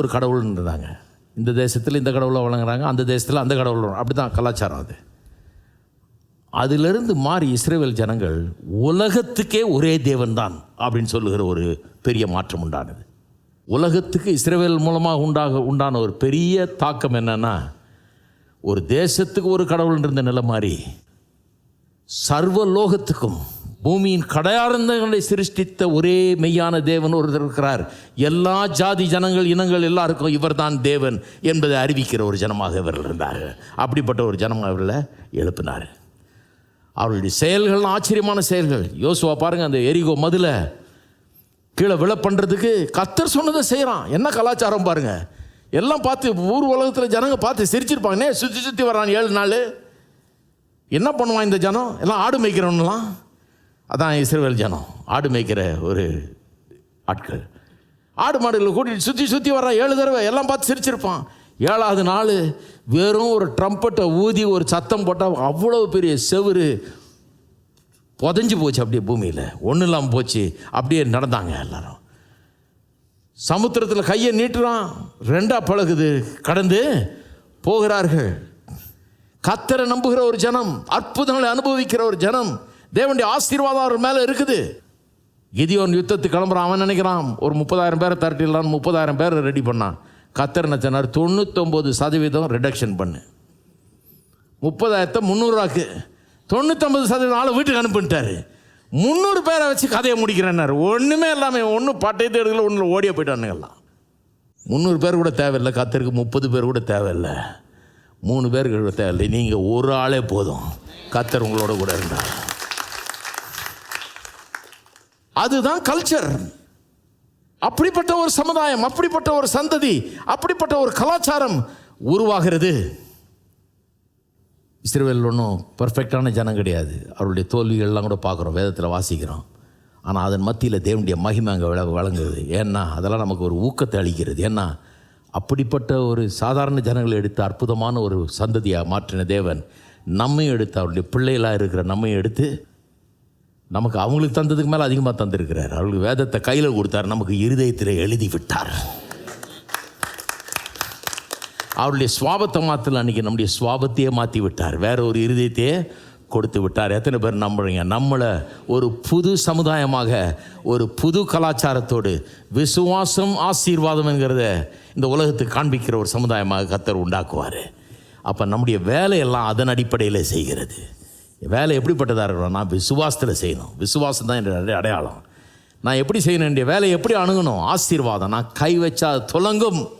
ஒரு கடவுள்னு இருந்தாங்க இந்த தேசத்தில் இந்த கடவுளை வழங்குறாங்க அந்த தேசத்தில் அந்த கடவுள் அப்படி தான் கலாச்சாரம் அது. அதிலிருந்து மாறி இஸ்ரேல் ஜனங்கள் உலகத்துக்கே ஒரே தேவன் தான் அப்படின்னு சொல்லுகிற ஒரு பெரிய மாற்றம் உண்டானது. உலகத்துக்கு இஸ்ரேல் மூலமாக உண்டாக உண்டான ஒரு பெரிய தாக்கம் என்னன்னா ஒரு தேசத்துக்கு ஒரு கடவுள் இருந்த நிலை மாறி சர்வ லோகத்துக்கும் பூமியின் கடையார்ந்தங்களை சிருஷ்டித்த ஒரே மெய்யான தேவன் ஒருத்தர் இருக்கிறார். எல்லா ஜாதி ஜனங்கள் இனங்கள் எல்லாருக்கும் இவர்தான் தேவன் என்பதை அறிவிக்கிற ஒரு ஜனமாக இவர்கள் இருந்தார்கள் அப்படிப்பட்ட ஒரு ஜனமாக அவர்களை எழுப்பினார். அவருடைய செயல்கள் ஆச்சரியமான செயல்கள். யோசுவா பாருங்க அந்த எரிகோ மதுல கீழே விழ பண்ணுறதுக்கு கத்தர் சொன்னதை செய்கிறான் என்ன கலாச்சாரம் பாருங்க. எல்லாம் பார்த்து ஊர் உலகத்தில் ஜனங்க பார்த்து சிரிச்சிருப்பாங்கன்னே சுற்றி சுற்றி வர்றான் ஏழு நாள்? என்ன பண்ணுவான் இந்த ஜனம்? எல்லாம் ஆடு மேய்க்கிறவன்லாம்? அதான் இஸ்ரேல் ஜனம் ஆடு மேய்க்கிற ஒரு ஆட்கள். ஆடு மாடுகளை கூட்டிட்டு சுற்றி சுற்றி வர்றான் ஏழு தடவை எல்லாம் பார்த்து சிரிச்சிருப்பான். ஏழாவது நாள் வெறும் ஒரு ட்ரம்பட்டை ஊதி ஒரு சத்தம் போட்டால் அவ்வளோ பெரிய செவுரு புதஞ்சு போச்சு அப்படியே பூமியில். ஒன்றும் இல்லாமல் போச்சு. அப்படியே நடந்தாங்க எல்லாரும். சமுத்திரத்தில் கையை நீட்டுறான். ரெண்டாக பழகுது. கடந்து போகிறார்கள். கத்தரை நம்புகிற ஒரு ஜனம் அற்புதங்களை அனுபவிக்கிற ஒரு ஜனம் தேவனுடைய ஆசீர்வாதம் அவர் மேலே இருக்குது. கிதியோன் யுத்தத்துக்கு கிளம்புறான் அவன் நினைக்கிறான் ஒரு முப்பதாயிரம் பேரை திரட்டிடலான்னு முப்பதாயிரம் பேரை ரெடி பண்ணான். கத்தர் நச்சனார் தொண்ணூத்தொம்பது சதவீதம் ரிடக்ஷன் பண்ணு. முப்பதாயிரத்தை முந்நூறுவாக்கு. தொண்ணூத்தொம்பது சதவீதம் ஆளை வீட்டுக்கு அனுப்பிட்டாரு. முந்நூறு பேரை வச்சு கதையை முடிக்கிறேன்னாரு. ஒன்றுமே இல்லாமல் ஒன்றும் பட்டயத்தை எடுக்கல ஒன்றில் ஓடிய போயிட்டானுங்கெல்லாம் முந்நூறு பேர் கூட தேவையில்லை கத்தருக்கு முப்பது பேர் கூட தேவையில்லை. மூணு பேருக்கு தேவையில்லை நீங்கள் ஒரு ஆளே போதும். கத்தர் உங்களோட கூட இருந்தார். அதுதான் கல்ச்சர் அப்படிப்பட்ட ஒரு சமுதாயம் அப்படிப்பட்ட ஒரு சந்ததி அப்படிப்பட்ட ஒரு கலாச்சாரம் உருவாகிறது. இஸ்ரேல் ஒன்றும் பர்ஃபெக்டான ஜனம் கிடையாது. அவருடைய தோல்விகள்லாம் கூட பார்க்குறோம் வேதத்தில் வாசிக்கிறோம். ஆனால் அதன் மத்தியில் தேவனுடைய மகிமை அங்கே விள வழங்குது ஏன்னா அதெல்லாம் நமக்கு ஒரு ஊக்கத்தை அளிக்கிறது. ஏன்னா அப்படிப்பட்ட ஒரு சாதாரண ஜனங்களை எடுத்து அற்புதமான ஒரு சந்ததியாக மாற்றின தேவன் நம்மையும் எடுத்து அவருடைய பிள்ளைகளாக இருக்கிற நம்மையும் எடுத்து நமக்கு அவங்களுக்கு தந்ததுக்கு மேலே அதிகமாக தந்திருக்கிறார். அவர்களுக்கு வேதத்தை கையில் கொடுத்தார். நமக்கு இருதயத்தில் எழுதி விட்டார் அவருடைய சுவாபத்தை மாற்றல அன்றைக்கி நம்முடைய சுவாபத்தையே மாற்றி விட்டார் வேற ஒரு இருதயத்தையே கொடுத்து விட்டார். எத்தனை பேர் நம்புறீங்க? நம்மளை ஒரு புது சமுதாயமாக ஒரு புது கலாச்சாரத்தோடு விசுவாசம் ஆசீர்வாதம் என்கிறத இந்த உலகத்துக்கு காண்பிக்கிற ஒரு சமுதாயமாக கத்தர் உண்டாக்குவார். அப்போ நம்முடைய வேலையெல்லாம் அதன் அடிப்படையில் செய்கிறது. வேலை எப்படிப்பட்டதாக இருக்கணும்? நான் விசுவாசத்தில் செய்யணும். விசுவாசம் தான் என்னுடைய அடையாளம். நான் எப்படி செய்யணும்? என்னுடைய வேலையை எப்படி அணுகணும்? ஆசீர்வாதம். நான் கை வச்சா தொலங்கும் துலங்கும்.